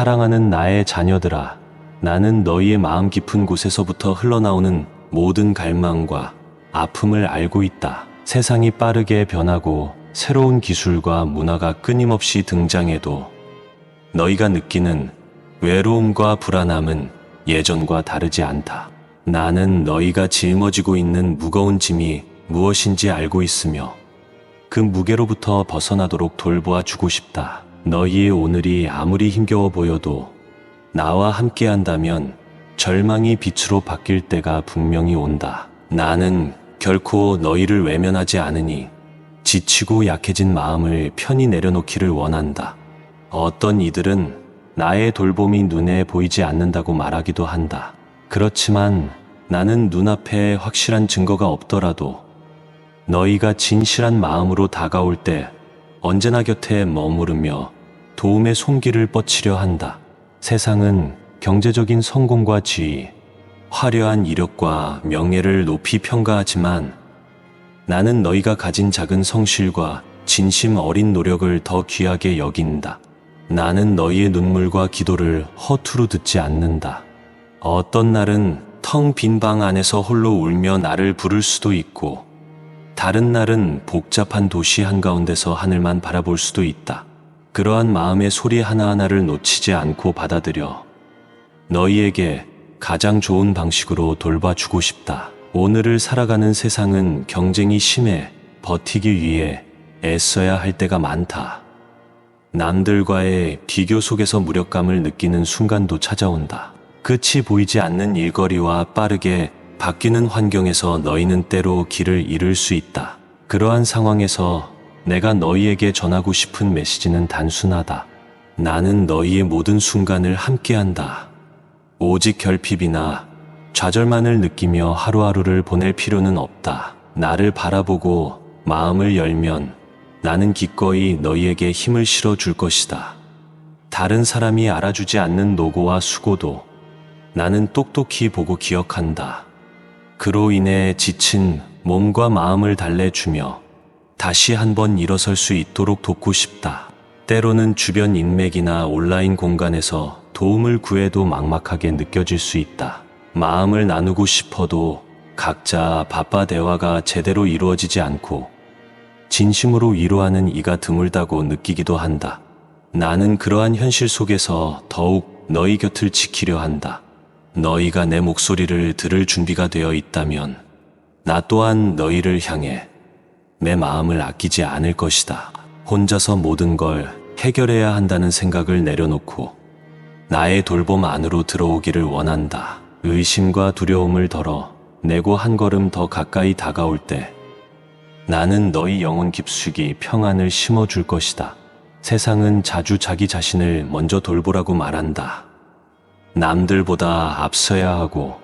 사랑하는 나의 자녀들아, 나는 너희의 마음 깊은 곳에서부터 흘러나오는 모든 갈망과 아픔을 알고 있다. 세상이 빠르게 변하고 새로운 기술과 문화가 끊임없이 등장해도 너희가 느끼는 외로움과 불안함은 예전과 다르지 않다. 나는 너희가 짊어지고 있는 무거운 짐이 무엇인지 알고 있으며 그 무게로부터 벗어나도록 돌보아 주고 싶다. 너희의 오늘이 아무리 힘겨워 보여도 나와 함께 한다면 절망이 빛으로 바뀔 때가 분명히 온다. 나는 결코 너희를 외면하지 않으니 지치고 약해진 마음을 편히 내려놓기를 원한다. 어떤 이들은 나의 돌봄이 눈에 보이지 않는다고 말하기도 한다. 그렇지만 나는 눈앞에 확실한 증거가 없더라도 너희가 진실한 마음으로 다가올 때 언제나 곁에 머무르며 도움의 손길을 뻗치려 한다. 세상은 경제적인 성공과 지위, 화려한 이력과 명예를 높이 평가하지만 나는 너희가 가진 작은 성실과 진심 어린 노력을 더 귀하게 여긴다. 나는 너희의 눈물과 기도를 허투루 듣지 않는다. 어떤 날은 텅 빈 방 안에서 홀로 울며 나를 부를 수도 있고, 다른 날은 복잡한 도시 한가운데서 하늘만 바라볼 수도 있다. 그러한 마음의 소리 하나하나를 놓치지 않고 받아들여 너희에게 가장 좋은 방식으로 돌봐주고 싶다. 오늘을 살아가는 세상은 경쟁이 심해 버티기 위해 애써야 할 때가 많다. 남들과의 비교 속에서 무력감을 느끼는 순간도 찾아온다. 끝이 보이지 않는 일거리와 빠르게 바뀌는 환경에서 너희는 때로 길을 잃을 수 있다. 그러한 상황에서 내가 너희에게 전하고 싶은 메시지는 단순하다. 나는 너희의 모든 순간을 함께한다. 오직 결핍이나 좌절만을 느끼며 하루하루를 보낼 필요는 없다. 나를 바라보고 마음을 열면 나는 기꺼이 너희에게 힘을 실어 줄 것이다. 다른 사람이 알아주지 않는 노고와 수고도 나는 똑똑히 보고 기억한다. 그로 인해 지친 몸과 마음을 달래주며 다시 한번 일어설 수 있도록 돕고 싶다. 때로는 주변 인맥이나 온라인 공간에서 도움을 구해도 막막하게 느껴질 수 있다. 마음을 나누고 싶어도 각자 바빠 대화가 제대로 이루어지지 않고 진심으로 위로하는 이가 드물다고 느끼기도 한다. 나는 그러한 현실 속에서 더욱 너희 곁을 지키려 한다. 너희가 내 목소리를 들을 준비가 되어 있다면 나 또한 너희를 향해 내 마음을 아끼지 않을 것이다. 혼자서 모든 걸 해결해야 한다는 생각을 내려놓고 나의 돌봄 안으로 들어오기를 원한다. 의심과 두려움을 덜어 내고 한 걸음 더 가까이 다가올 때 나는 너희 영혼 깊숙이 평안을 심어줄 것이다. 세상은 자주 자기 자신을 먼저 돌보라고 말한다. 남들보다 앞서야 하고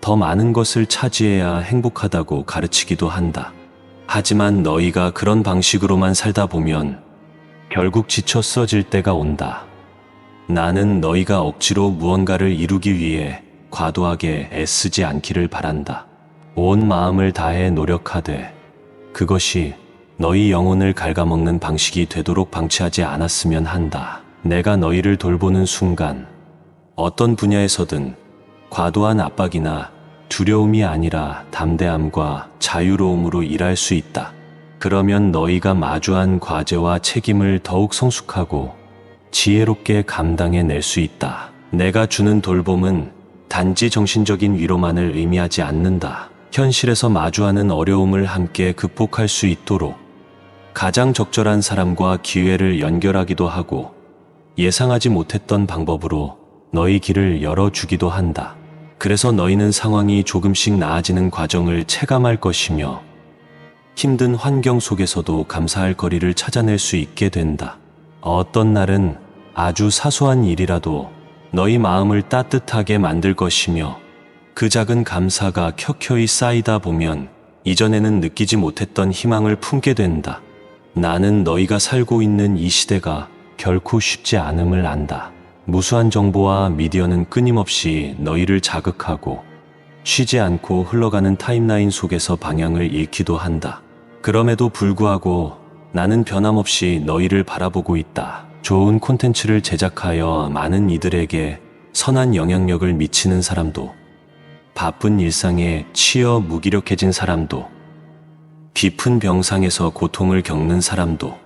더 많은 것을 차지해야 행복하다고 가르치기도 한다. 하지만 너희가 그런 방식으로만 살다 보면 결국 지쳐 쓰러질 때가 온다. 나는 너희가 억지로 무언가를 이루기 위해 과도하게 애쓰지 않기를 바란다. 온 마음을 다해 노력하되 그것이 너희 영혼을 갉아먹는 방식이 되도록 방치하지 않았으면 한다. 내가 너희를 돌보는 순간 어떤 분야에서든 과도한 압박이나 두려움이 아니라 담대함과 자유로움으로 일할 수 있다. 그러면 너희가 마주한 과제와 책임을 더욱 성숙하고 지혜롭게 감당해 낼 수 있다. 내가 주는 돌봄은 단지 정신적인 위로만을 의미하지 않는다. 현실에서 마주하는 어려움을 함께 극복할 수 있도록 가장 적절한 사람과 기회를 연결하기도 하고 예상하지 못했던 방법으로 너희 길을 열어주기도 한다. 그래서 너희는 상황이 조금씩 나아지는 과정을 체감할 것이며 힘든 환경 속에서도 감사할 거리를 찾아낼 수 있게 된다. 어떤 날은 아주 사소한 일이라도 너희 마음을 따뜻하게 만들 것이며 그 작은 감사가 켜켜이 쌓이다 보면 이전에는 느끼지 못했던 희망을 품게 된다. 나는 너희가 살고 있는 이 시대가 결코 쉽지 않음을 안다. 무수한 정보와 미디어는 끊임없이 너희를 자극하고 쉬지 않고 흘러가는 타임라인 속에서 방향을 잃기도 한다. 그럼에도 불구하고 나는 변함없이 너희를 바라보고 있다. 좋은 콘텐츠를 제작하여 많은 이들에게 선한 영향력을 미치는 사람도, 바쁜 일상에 치여 무기력해진 사람도, 깊은 병상에서 고통을 겪는 사람도,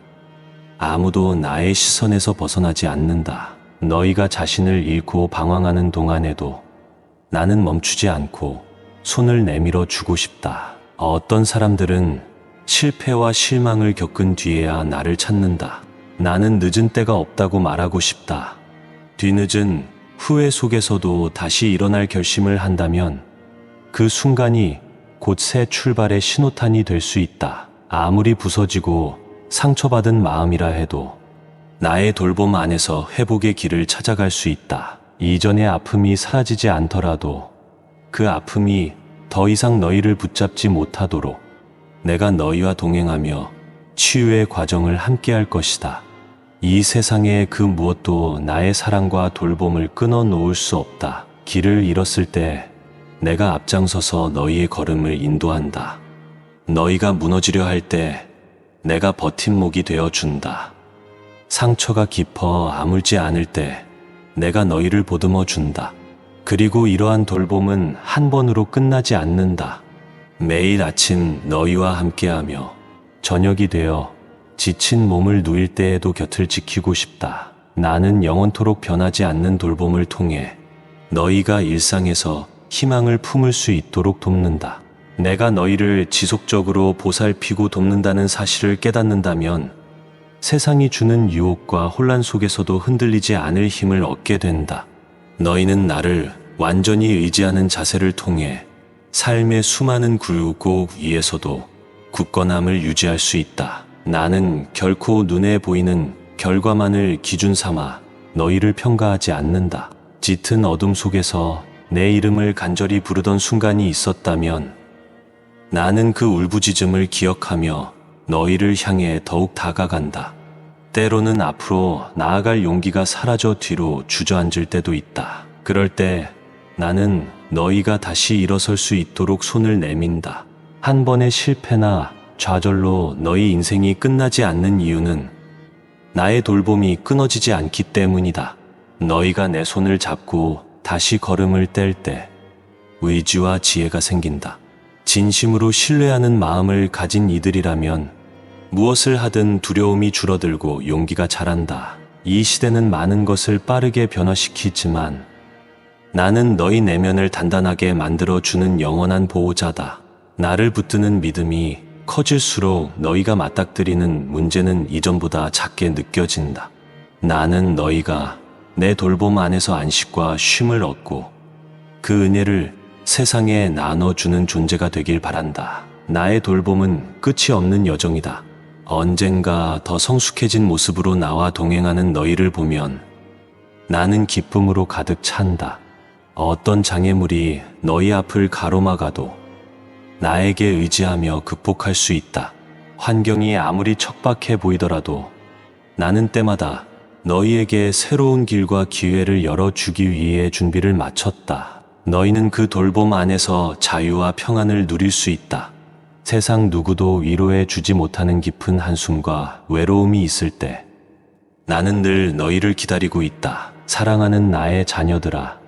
아무도 나의 시선에서 벗어나지 않는다. 너희가 자신을 잃고 방황하는 동안에도 나는 멈추지 않고 손을 내밀어 주고 싶다. 어떤 사람들은 실패와 실망을 겪은 뒤에야 나를 찾는다. 나는 늦은 때가 없다고 말하고 싶다. 뒤늦은 후회 속에서도 다시 일어날 결심을 한다면 그 순간이 곧 새 출발의 신호탄이 될 수 있다. 아무리 부서지고 상처받은 마음이라 해도 나의 돌봄 안에서 회복의 길을 찾아갈 수 있다. 이전의 아픔이 사라지지 않더라도 그 아픔이 더 이상 너희를 붙잡지 못하도록 내가 너희와 동행하며 치유의 과정을 함께할 것이다. 이 세상의 그 무엇도 나의 사랑과 돌봄을 끊어 놓을 수 없다. 길을 잃었을 때 내가 앞장서서 너희의 걸음을 인도한다. 너희가 무너지려 할 때 내가 버팀목이 되어 준다. 상처가 깊어 아물지 않을 때 내가 너희를 보듬어 준다. 그리고 이러한 돌봄은 한 번으로 끝나지 않는다. 매일 아침 너희와 함께하며 저녁이 되어 지친 몸을 누일 때에도 곁을 지키고 싶다. 나는 영원토록 변하지 않는 돌봄을 통해 너희가 일상에서 희망을 품을 수 있도록 돕는다. 내가 너희를 지속적으로 보살피고 돕는다는 사실을 깨닫는다면 세상이 주는 유혹과 혼란 속에서도 흔들리지 않을 힘을 얻게 된다. 너희는 나를 완전히 의지하는 자세를 통해 삶의 수많은 굴곡 위에서도 굳건함을 유지할 수 있다. 나는 결코 눈에 보이는 결과만을 기준 삼아 너희를 평가하지 않는다. 짙은 어둠 속에서 내 이름을 간절히 부르던 순간이 있었다면 나는 그 울부짖음을 기억하며 너희를 향해 더욱 다가간다. 때로는 앞으로 나아갈 용기가 사라져 뒤로 주저앉을 때도 있다. 그럴 때 나는 너희가 다시 일어설 수 있도록 손을 내민다. 한 번의 실패나 좌절로 너희 인생이 끝나지 않는 이유는 나의 돌봄이 끊어지지 않기 때문이다. 너희가 내 손을 잡고 다시 걸음을 뗄 때 의지와 지혜가 생긴다. 진심으로 신뢰하는 마음을 가진 이들이라면 무엇을 하든 두려움이 줄어들고 용기가 자란다. 이 시대는 많은 것을 빠르게 변화시키지만 나는 너희 내면을 단단하게 만들어주는 영원한 보호자다. 나를 붙드는 믿음이 커질수록 너희가 맞닥뜨리는 문제는 이전보다 작게 느껴진다. 나는 너희가 내 돌봄 안에서 안식과 쉼을 얻고 그 은혜를 세상에 나눠주는 존재가 되길 바란다. 나의 돌봄은 끝이 없는 여정이다. 언젠가 더 성숙해진 모습으로 나와 동행하는 너희를 보면 나는 기쁨으로 가득 찬다. 어떤 장애물이 너희 앞을 가로막아도 나에게 의지하며 극복할 수 있다. 환경이 아무리 척박해 보이더라도 나는 때마다 너희에게 새로운 길과 기회를 열어주기 위해 준비를 마쳤다. 너희는 그 돌봄 안에서 자유와 평안을 누릴 수 있다. 세상 누구도 위로해 주지 못하는 깊은 한숨과 외로움이 있을 때 나는 늘 너희를 기다리고 있다. 사랑하는 나의 자녀들아,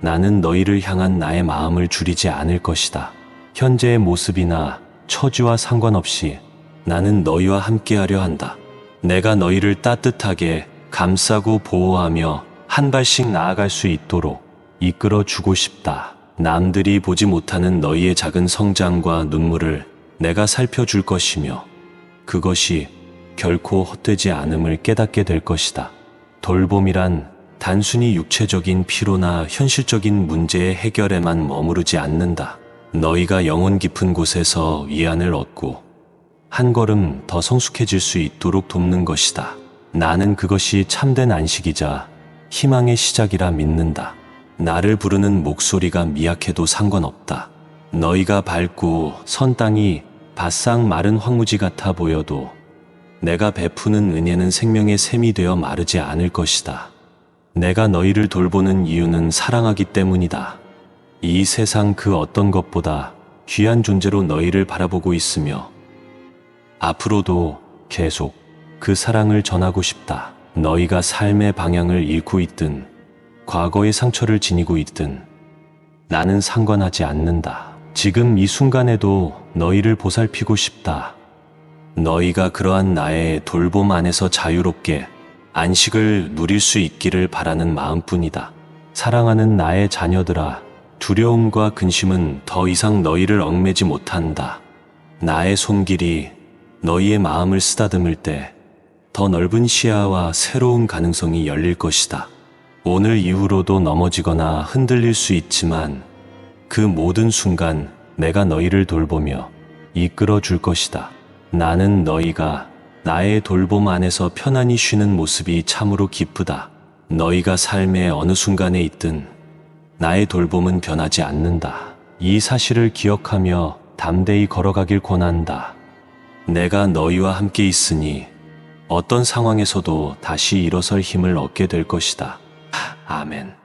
나는 너희를 향한 나의 마음을 줄이지 않을 것이다. 현재의 모습이나 처지와 상관없이 나는 너희와 함께하려 한다. 내가 너희를 따뜻하게 감싸고 보호하며 한 발씩 나아갈 수 있도록 이끌어 주고 싶다. 남들이 보지 못하는 너희의 작은 성장과 눈물을 내가 살펴줄 것이며 그것이 결코 헛되지 않음을 깨닫게 될 것이다. 돌봄이란 단순히 육체적인 피로나 현실적인 문제의 해결에만 머무르지 않는다. 너희가 영혼 깊은 곳에서 위안을 얻고 한 걸음 더 성숙해질 수 있도록 돕는 것이다. 나는 그것이 참된 안식이자 희망의 시작이라 믿는다. 나를 부르는 목소리가 미약해도 상관없다. 너희가 밟고 선 땅이 바싹 마른 황무지 같아 보여도 내가 베푸는 은혜는 생명의 샘이 되어 마르지 않을 것이다. 내가 너희를 돌보는 이유는 사랑하기 때문이다. 이 세상 그 어떤 것보다 귀한 존재로 너희를 바라보고 있으며 앞으로도 계속 그 사랑을 전하고 싶다. 너희가 삶의 방향을 잃고 있든 과거의 상처를 지니고 있든 나는 상관하지 않는다. 지금 이 순간에도 너희를 보살피고 싶다. 너희가 그러한 나의 돌봄 안에서 자유롭게 안식을 누릴 수 있기를 바라는 마음뿐이다. 사랑하는 나의 자녀들아, 두려움과 근심은 더 이상 너희를 얽매지 못한다. 나의 손길이 너희의 마음을 쓰다듬을 때 더 넓은 시야와 새로운 가능성이 열릴 것이다. 오늘 이후로도 넘어지거나 흔들릴 수 있지만 그 모든 순간 내가 너희를 돌보며 이끌어 줄 것이다. 나는 너희가 나의 돌봄 안에서 편안히 쉬는 모습이 참으로 기쁘다. 너희가 삶의 어느 순간에 있든 나의 돌봄은 변하지 않는다. 이 사실을 기억하며 담대히 걸어가길 권한다. 내가 너희와 함께 있으니 어떤 상황에서도 다시 일어설 힘을 얻게 될 것이다. 아멘.